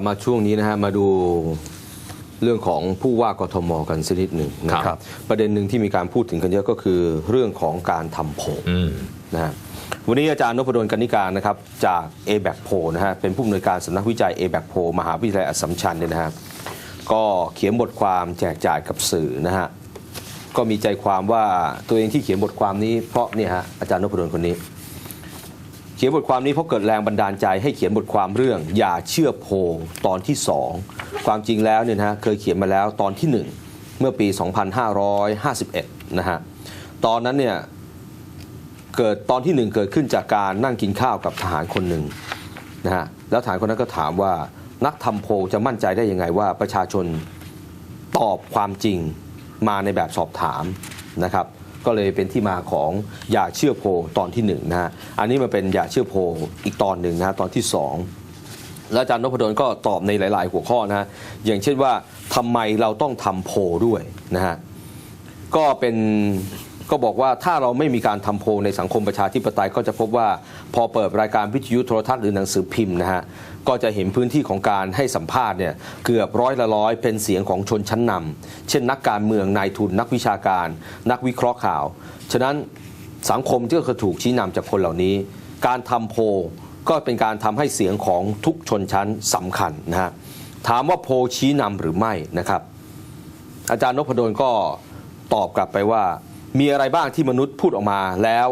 ลับมาช่วงนี้นะฮะมาดูเรื่องของผู้ว่ากทมกันสักนิดหนึ่งนะคครัรับบประเด็นหนึ่งที่มีการพูดถึงกันเยอะก็คือเรื่องของการทำโพลอืมนะฮะวันนี้อาจารย์นพดลกนิการนะครับจาก a b a c โพนะฮะเป็นผู้อำนวยการสำนักวิจัย a b a c โพมหาวิทยาลัยอัสสัมชัญเนี่ยนะฮะก็เขียนบทความแจกจ่ายกับสื่อนะฮะก็มีใจความว่าตัวเองที่เขียนบทความนี้เพราะเนี่ยฮะอาจารย์นพดลคนนี้เขียนบทความนี้เพราะเกิดแรงบันดาลใจให้เขียนบทความเรื่อง อย่าเชื่อโพลตอนที่ 2 ความจริงแล้วเนี่ยนะฮะเคยเขียนมาแล้วตอนที่ 1 เมื่อปี 2551 นะฮะตอนนั้นเนี่ยเกิดตอนที่ 1 เกิดขึ้นจากการนั่งกินข้าวกับทหารคนหนึ่งนะฮะแล้วทหารคนนั้นก็ถามว่านักทำโพลจะมั่นใจได้ยังไงว่าประชาชนตอบความจริงมาในแบบสอบถามนะครับ ก็เลยเป็นที่มาของอยาเชื่อโพตอนที่หนึ่งนะฮะอันนี้มันเป็นยาเชื่อโพอีกตอนหนึ่งนะฮะตอนที่สองแล้วอาจารย์นพดลก็ตอบในหลาย ๆ หัวข้อนะฮะอย่างเช่นว่าทำไมเราต้องทำโพด้วยนะฮะก็เป็นก็บอกว่าถ้าเราไม่มีการทำโพในสังคมประชาธิปไตยก็จะพบว่าพอเปิดรายการวิทยุโทรทัศน์หรือหนังสือพิมพ์นะฮะ ก็จะเห็นพื้นที่ของการให้สัมภาษณ์เนี่ยเกือบร้อยละร้อยเป็นเสียงของชนชั้นนำเช่นนักการเมืองนายทุนนักวิชาการ นักวิเคราะห์ข่าว ฉะนั้นสังคมที่ก็ถูกชี้นำจากคนเหล่านี้ การทำโพลก็เป็นการทำให้เสียงของทุกชนชั้นสำคัญนะฮะถามว่าโพลชี้นำหรือไม่นะครับ อาจารย์นพดลก็ตอบกลับไปว่า มีอะไรบ้างที่มนุษย์พูดออกมาแล้ว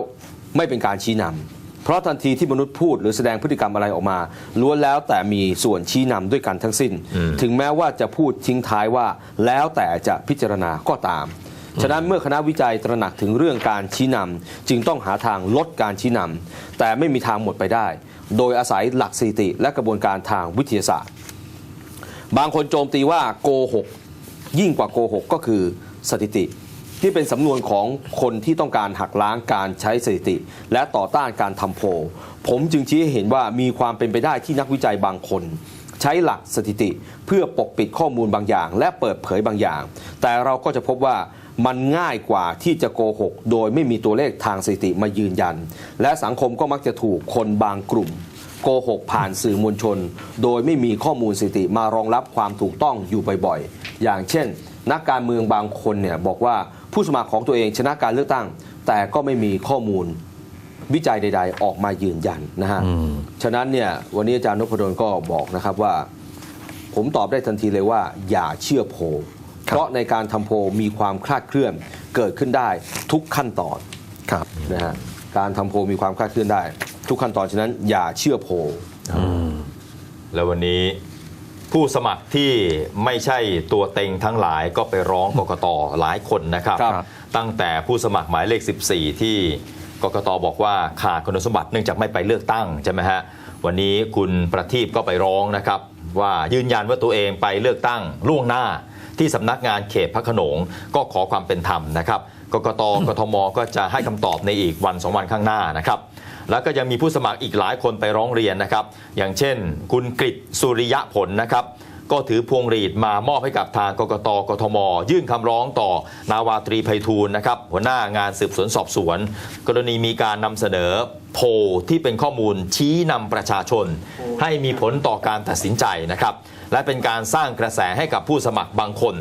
ไม่เป็นการชี้นำ เพราะทันทีที่มนุษย์พูดหรือแสดงพฤติกรรมอะไรออกมาล้วนแล้วแต่มีส่วนชี้นำด้วยกันทั้งสิ้นอืมถึงแม้ว่าจะพูดทิ้งท้ายว่า แล้วแต่จะพิจารณาก็ตามฉะนั้นเมื่อคณะวิจัยตระหนักถึงเรื่องการชี้นำจึงต้องหาทางลดการชี้นำแต่ไม่มีทางหมดไปได้ โดยอาศัยหลักสถิติและกระบวนการทางวิทยาศาสตร์ บางคนโจมตีว่าโกหกยิ่งกว่าโกหกก็คือสถิติ ที่เป็นสำนวนของคนที่ต้องการหักล้างการใช้สถิติ และต่อต้านการทำโพลผมจึงชี้ให้เห็นว่ามีความเป็นไปได้ที่นักวิจัยบางคน ใช้หลักสถิติ เพื่อปกปิดข้อมูลบางอย่าง และเปิดเผยบางอย่าง แต่เราก็จะพบว่ามันง่ายกว่าที่จะโกหก โดยไม่มีตัวเลขทางสถิติมายืนยัน และสังคมก็มักจะถูกคนบางกลุ่ม โกหกผ่านสื่อมวลชน โดยไม่มีข้อมูลสถิติมารองรับความถูกต้องอยู่บ่อยๆอย่างเช่น นักการเมืองบางคนเนี่ยบอกว่า ผู้สมัครของตัวเองชนะการเลือกตั้ง แต่ก็ไม่มีข้อมูลวิจัยใด ๆ ออกมายืนยันนะฮะอืมฉะนั้นเนี่ยวันนี้อาจารย์นพดลก็บอกนะครับว่า ผมตอบได้ทันทีเลยว่า อย่าเชื่อโพลเพราะในการทำโพลมีความคลาดเคลื่อนเกิดขึ้นได้ทุกขั้นตอนครับนะฮะการทำโพลมีความคลาดเคลื่อนได้ ทุกขั้นตอนฉะนั้น อย่าเชื่อโพลแล้ววันนี้ ผู้สมัครที่ไม่ใช่ตัวเต็งทั้งหลายก็ไปร้องกกตหลายคนนะครับ ครับ ตั้งแต่ผู้สมัครหมายเลข 14 ที่กกตบอกว่าขาดคุณสมบัติเนื่องจากไม่ไปเลือกตั้งใช่ไหมฮะวันนี้คุณประทีปก็ไปร้องนะครับ ว่ายืนยันว่าตัวเองไปเลือกตั้งล่วงหน้า ที่สำนักงานเขตพระโขนงก็ขอความเป็นธรรมนะครับกกตกทมก็จะให้คำตอบในอีกวันสองวันข้างหน้านะครับแล้วก็ยังมีผู้สมัครอีกหลายคนไปร้องเรียนนะครับ อย่างเช่น คุณกฤษสุริยะผลนะครับ ก็ถือพวงหรีดมามอบให้กับทางกกตกทม ยื่นคำร้องต่อนาวาตรีไพฑูรย์นะครับหัวหน้างานสืบสวนสอบสวน กรณีมีการนำเสนอโพลที่เป็นข้อมูลชี้นำประชาชน ให้มีผลต่อการตัดสินใจนะครับและเป็นการสร้างกระแสให้กับผู้สมัครบางคน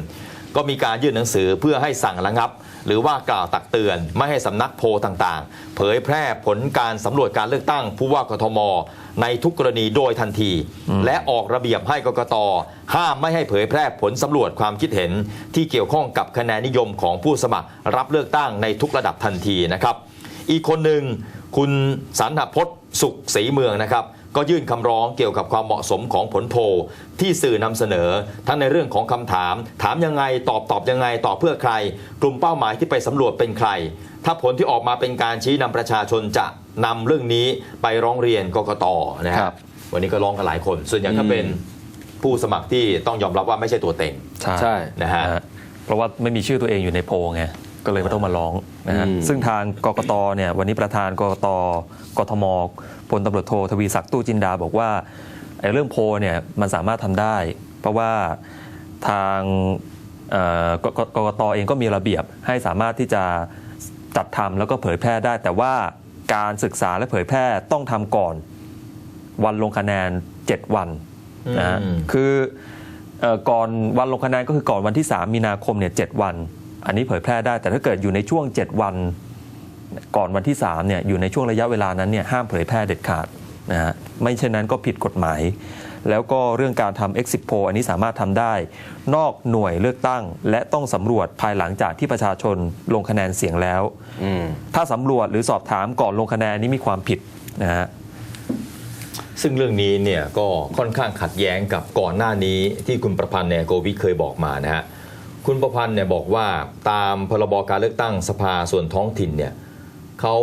ก็มีการยื่นหนังสือเพื่อให้สั่งระงับ หรือว่ากล่าวตักเตือน ไม่ให้สำนักโพลต่างๆ เผยแพร่ผลการสำรวจการเลือกตั้งผู้ว่ากทม ในทุกกรณีโดยทันที และออกระเบียบให้กกตห้ามไม่ให้เผยแพร่ผลสำรวจความคิดเห็น ที่เกี่ยวข้องกับคะแนนนิยมของผู้สมัครรับเลือกตั้งในทุกระดับทันทีนะครับ อีกคนหนึ่งคุณสันหพจน์สุขศรีเมืองนะครับ ก็ยื่นคำร้องเกี่ยวกับความเหมาะสมของผลโพลที่สื่อนำเสนอ ทั้งในเรื่องของคำถาม ถามยังไงตอบตอบยังไงตอบเพื่อใคร กลุ่มเป้าหมายที่ไปสำรวจเป็นใคร ถ้าผลที่ออกมาเป็นการชี้นำประชาชนจะนำเรื่องนี้ไปร้องเรียนกกตนะคครัรับบวันนี้ก็ร้องกันหลายคน ส่วนใหญ่ก็เป็นผู้สมัครที่ต้องยอมรับว่าไม่ใช่ตัวเต็งใช่ใช่นะฮะนะฮะเพราะว่าไม่มีชื่อตัวเองอยู่ในโพลไง ก็เลยไม่ต้องมาร้องนะฮะอืมซึ่งทางกกตเนี่ยวันนี้ประธานกกตกทมพลตำรวจโททวีศักดิ์ตู้จินดาบอกว่าไอ้เรื่องโพลเนี่ยมันสามารถทำได้ เพราะว่าทางเอ่อกกกกตเองก็มีระเบียบให้สามารถที่จะจัดทำแล้วก็เผยแพร่ได้ แต่ว่าการศึกษาและเผยแพร่ต้องทำก่อนวันลงคะแนน 7 วันนะฮะอืมคือเอ่อก่อนวันลงคะแนนก็คือก่อนวันที่ 3 มีนาคมเนี่ยเวัน อันนี้เผยแพร่ได้แต่ถ้าเกิดอยู่ในช่วง 7 วัน ก่อนวันที่3เนี่ยอยู่ในช่วงระยะเวลานั้นเนี่ยห้ามเผยแพร่เด็ดขาดนะฮะไม่เช่นนั้นก็ผิดกฎหมาย แล้วก็เรื่องการทำ exit poll อันนี้สามารถทำได้ นอกหน่วยเลือกตั้ง และต้องสำรวจภายหลังจากที่ประชาชนลงคะแนนเสียงแล้วอืมถ้าสำรวจหรือสอบถามก่อนลงคะแนนนี้มีความผิดนะฮะซึ่งเรื่องนี้เนี่ยก็ค่อนข้างขัดแย้งกับก่อนหน้านี้ที่คุณประพันธ์เนี่ยโกวิทเคยบอกมานะฮะ คุณประพันธ์เนี่ยบอกว่าตามพรบการเลือกตั้งสภาส่วนท้องถิ่นเนี่ยเขา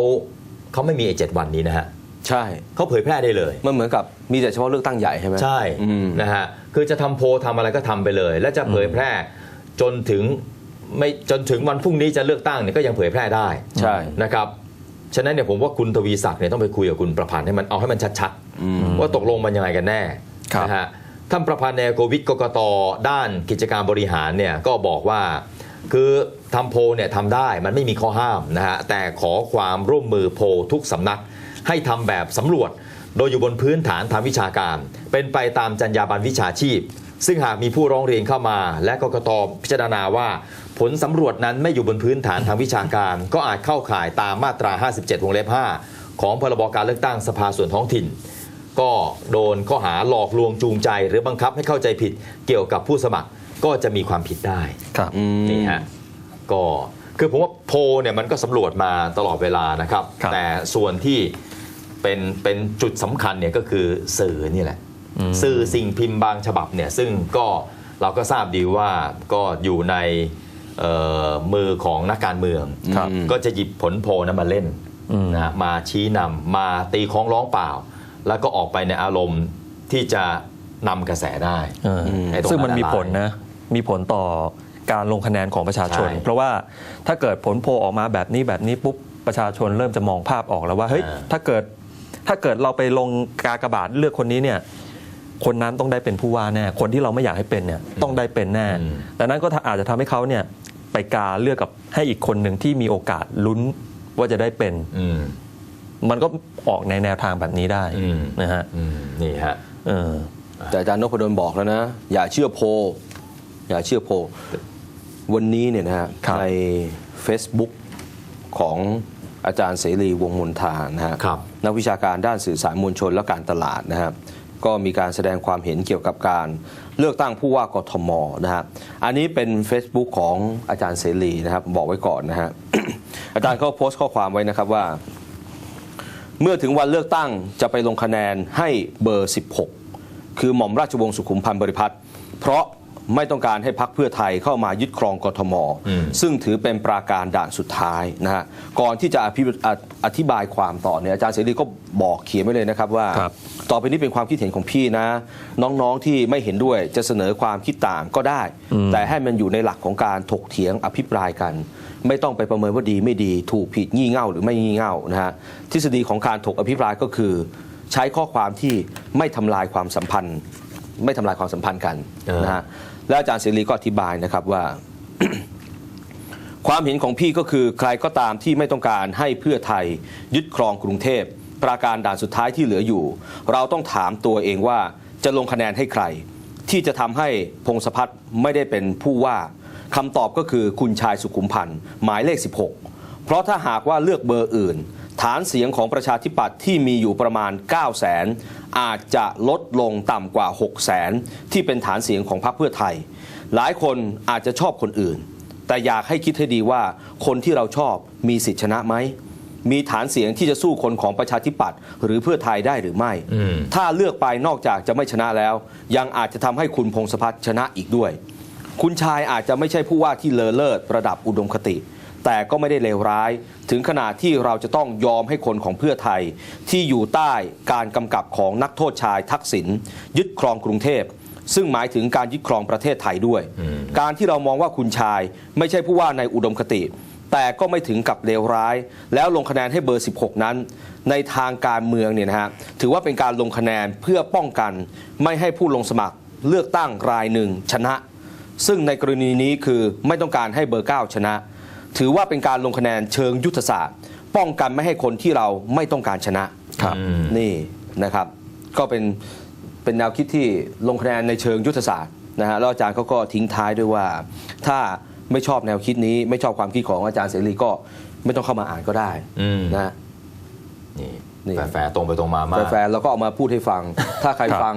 เขาไม่มีไอ้เจ็ดวันนี้นะฮะใช่เขาเผยแพร่ได้เลยมันเหมือนกับมีแต่เฉพาะเลือกตั้งใหญ่ใช่ไหมใช่อืมนะฮะคือจะทำโพลทำอะไรก็ทำไปเลย และจะเผยแพร่จนถึงไม่จนถึงวันพรุ่งนี้จะเลือกตั้งเนี่ยก็ยังเผยแพร่ได้ใช่นะครับฉะนั้นเนี่ยผมว่าคุณทวีศักดิ์เนี่ยต้องไปคุยกับคุณประพันธ์ให้มันเอาให้มันชัดๆว่าตกลงมันยังไงกันแน่ครับนะฮะ ท่านประพันธ์เนโกวิทกกตด้านกิจการบริหารเนี่ยก็บอกว่าคือทำโพเนี่ยทำได้มันไม่มีข้อห้ามนะฮะแต่ขอความร่วมมือโพทุกสำนัก ให้ทำแบบสำรวจ โดยอยู่บนพื้นฐานทางวิชาการ เป็นไปตามจรรยาบรรณวิชาชีพ ซึ่งหากมีผู้ร้องเรียนเข้ามา และกกตพิจารณาว่า ผลสำรวจนั้นไม่อยู่บนพื้นฐานทางวิชาการ ก็อาจเข้าข่ายตามมาตรา 57วงเล็บ5ของพรบการเลือกตั้งสภาส่วนท้องถิ่น ก็โดนข้อหาหลอกลวงจูงใจ หรือบังคับให้เข้าใจผิดเกี่ยวกับผู้สมัครก็จะมีความผิดได้ครับอืมนี่ฮะก็คือผมว่าโพลเนี่ยมันก็สำรวจมาตลอดเวลานะครับครับ แต่ส่วนที่เป็นเป็นจุดสำคัญเนี่ยก็คือสื่อนี่แหละสื่อสิ่งพิมพ์บางฉบับเนี่ยซึ่งก็เราก็ทราบดีว่าก็อยู่ในเอ่อมือของนักการเมืองครับก็จะหยิบผลโพลนั้นมาเล่นอืมนะฮะมาชี้นำมาตีคล้องร้องเปล่า แล้วก็ออกไปในอารมณ์ที่จะนำกระแสได้เออไอ้ตรงนั้นซึ่งมันมีอะไรผลนะ มีผลต่อการลงคะแนนของประชาชน ใช่เพราะว่าถ้าเกิดผลโพลออกมาแบบนี้แบบนี้ปุ๊บประชาชนเริ่มจะมองภาพออกแล้วว่าเฮ้ยอ่า ถ้าเกิดถ้าเกิดเราไปลงกากบาทเลือกคนนี้เนี่ยคนนั้นต้องได้เป็นผู้ว่าแน่คนที่เราไม่อยากให้เป็นเนี่ยต้องได้เป็นแน่ดังนั้นก็อาจจะทำให้เขาเนี่ยไปกาเลือกกับให้อีกคนหนึ่งที่มีโอกาสลุ้นว่าจะได้เป็น อืม มันก็ออกในแนวทางแบบนี้ได้อืมนะฮะอืมนี่ฮะเออแต่อาจารย์นพดลบอกแล้วนะ อย่าเชื่อโพลอย่าเชื่อโพลวันนี้เนี่ยนะฮะครับใน Facebook ของอาจารย์เสรีวงศ์มนทานะฮะครับนักวิชาการด้านสื่อสารมวลชนและการตลาดนะครับก็มีการแสดงความเห็นเกี่ยวกับการเลือกตั้งผู้ว่ากทมนะฮะอันนี้เป็น Facebook ของอาจารย์เสรีนะครับบอกไว้ก่อนนะฮะอาจารย์เขาโพสต์ข้อความไว้นะครับว่า เมื่อถึงวันเลือกตั้งจะไปลงคะแนนให้เบอร์ 16 คือหม่อมราชวงศ์สุขุมพันธ์บริพัตรเพราะไม่ต้องการให้พักเพื่อไทยเข้ามายึดครองกทมอืมซึ่งถือเป็นปราการด่านสุดท้ายนะฮะก่อนที่จะอภิออธิบายความต่อเนี่ยอาจารย์เสรีก็บอกเขียนไว้เลยนะครับว่าครับต่อไปนี้เป็นความคิดเห็นของพี่นะ น้องๆที่ไม่เห็นด้วยจะเสนอความคิดต่างก็ได้ แต่ให้มันอยู่ในหลักของการถกเถียงอภิปรายกัน ไม่ต้องไปประเมินว่าดีไม่ดีถูกผิดงี่เง่าหรือไม่งี่เง่านะฮะทฤษฎีของการถกอภิปรายก็คือ ใช้ข้อความที่ไม่ทำลายความสัมพันธ์ ไม่ทำลายความสัมพันธ์กันเออนะฮะและอาจารย์เสรีก็อธิบายนะครับว่า ความเห็นของพี่ก็คือใครก็ตามที่ไม่ต้องการให้เพื่อไทยยึดครองกรุงเทพปราการด่านสุดท้ายที่เหลืออยู่ เราต้องถามตัวเองว่าจะลงคะแนนให้ใคร ที่จะทำให้พงศพัฒน์ไม่ได้เป็นผู้ว่า คำตอบก็คือคุณชายสุขุมพันธ์หมายเลข 16 เพราะถ้าหากว่าเลือกเบอร์อื่น ฐานเสียงของประชาธิปัตย์ที่มีอยู่ประมาณ 9 0 0 0 0 0อาจจะลดลงต่ำกว่า 6 0 0 0 0 0ที่เป็นฐานเสียงของพรรคเพื่อไทย หลายคนอาจจะชอบคนอื่น แต่อยากให้คิดให้ดีว่าคนที่เราชอบมีสิทธิชนะไหมมีฐานเสียงที่จะสู้คนของประชาธิปัตย์หรือเพื่อไทยได้หรือไม่อืมถ้าเลือกไปนอกจากจะไม่ชนะแล้ว ยังอาจจะทำให้คุณพงศพัฒน์ชนะอีกด้วย คุณชายอาจจะไม่ใช่ผู้ว่าที่เลอเลิศระดับอุดมคติ แต่ก็ไม่ได้เลวร้าย ถึงขนาดที่เราจะต้องยอมให้คนของเพื่อไทย ที่อยู่ใต้การกำกับของนักโทษชายทักษิณยึดครองกรุงเทพซึ่งหมายถึงการยึดครองประเทศไทยด้วย การที่เรามองว่าคุณชาย ไม่ใช่ผู้ว่าในอุดมคติ แต่ก็ไม่ถึงกับเลวร้าย แล้วลงคะแนนให้เบอร์ 16 นั้น ในทางการเมืองเนี่ยนะฮะถือว่าเป็นการลงคะแนนเพื่อป้องกัน ไม่ให้ผู้ลงสมัครเลือกตั้งรายหนึ่งชนะ ซึ่งในกรณีนี้คือไม่ต้องการให้เบอร์ 9 ชนะ ถือว่าเป็นการลงคะแนนเชิงยุทธศาสตร์ ป้องกันไม่ให้คนที่เราไม่ต้องการชนะครับอืมนี่นะครับ ก็เป็นเป็นแนวคิดที่ลงคะแนนในเชิงยุทธศาสตร์นะฮะแล้วอาจารย์เขาก็ทิ้งท้ายด้วยว่า ถ้าไม่ชอบแนวคิดนี้ ไม่ชอบความคิดของอาจารย์เสรีก็ไม่ต้องเข้ามาอ่านก็ได้อืมนะฮะนี่นี่แฝงๆตรงไปตรงมามากแฟนๆเราก็เอามาพูดให้ฟัง ถ้าใครครับฟัง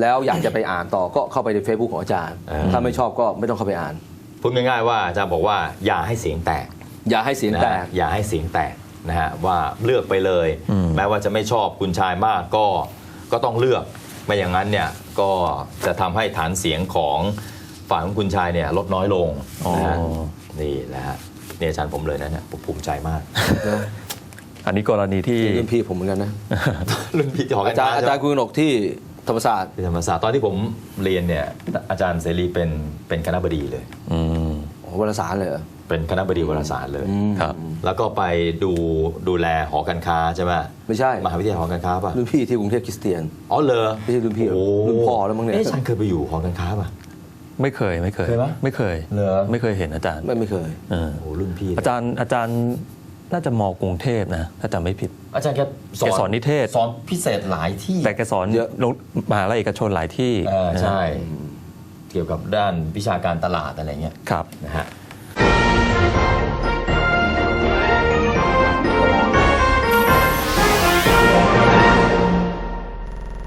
แล้วอยากจะไปอ่านต่อก็เข้าไปใน Facebook ของอาจารย์เออถ้าไม่ชอบก็ไม่ต้องเข้าไปอ่าน พูดง่ายๆว่าอาจารย์บอกว่าอย่าให้เสียงแตก อย่าให้เสียงนะแตฮะกอย่าให้เสียงแตกนะฮะว่าเลือกไปเลยอืมแม้ว่าจะไม่ชอบคุณชายมากก็ก็ต้องเลือกไม่อย่างนั้นเนี่ยก็จะทำให้ฐานเสียงของฝ่ายของคุณชายเนี่ยลดน้อยลงนะฮะอ๋อนี่แหละฮะนี่อาจารย์ผมเลยนะเนี่ยผมภูมิใจมากนะอันนี้กรณีที่รุ่นพี่ผมเหมือนกันนะรุ่นพี่ที่หออาการจารค้าย์อาจารย์คุณกนกที่ ธรรมศาสตร์ที่ธรรมศาสตร์ตอนที่ผมเรียนเนี่ยอาจารย์เสรีเป็นเป็นคณะบดีเลย อืมโอ้โหวารสารเลยเหรอเป็นคณะบดีวารสารเลยอืมครับ แล้วก็ไปดูดูแลหอการค้าใช่ไหมไม่ใช่มหาวิทยาลัยหอการค้าป่ะรุ่นพี่ที่กรุงเทพคริสเตียนอ๋อเลยไม่ใช่รุ่นพี่หรอกโรุ่นพ่อแล้วมั้งเนี่ยเอ๊ะฉันเคยไปอยู่หอการค้าป่ะไม่เคยไม่เคยเคยไหมไม่เคยเหรอไม่เคยเห็นอาจารย์ไม่ไม่เคยเออโอ้รุ่นพี่อาจารย์อาจารย์ น่าจะมกรุงเทพนะถ้าจำไม่ผิด อาจารย์แกแกสอนนิเทศ สอนพิเศษหลายที่แต่แกสอนเยอะโรงมหาลัยเอกชนหลายที่เออใช่นะเกี่ยวกับด้านวิชาการตลาดอะไรเงี้ยครับนะฮะ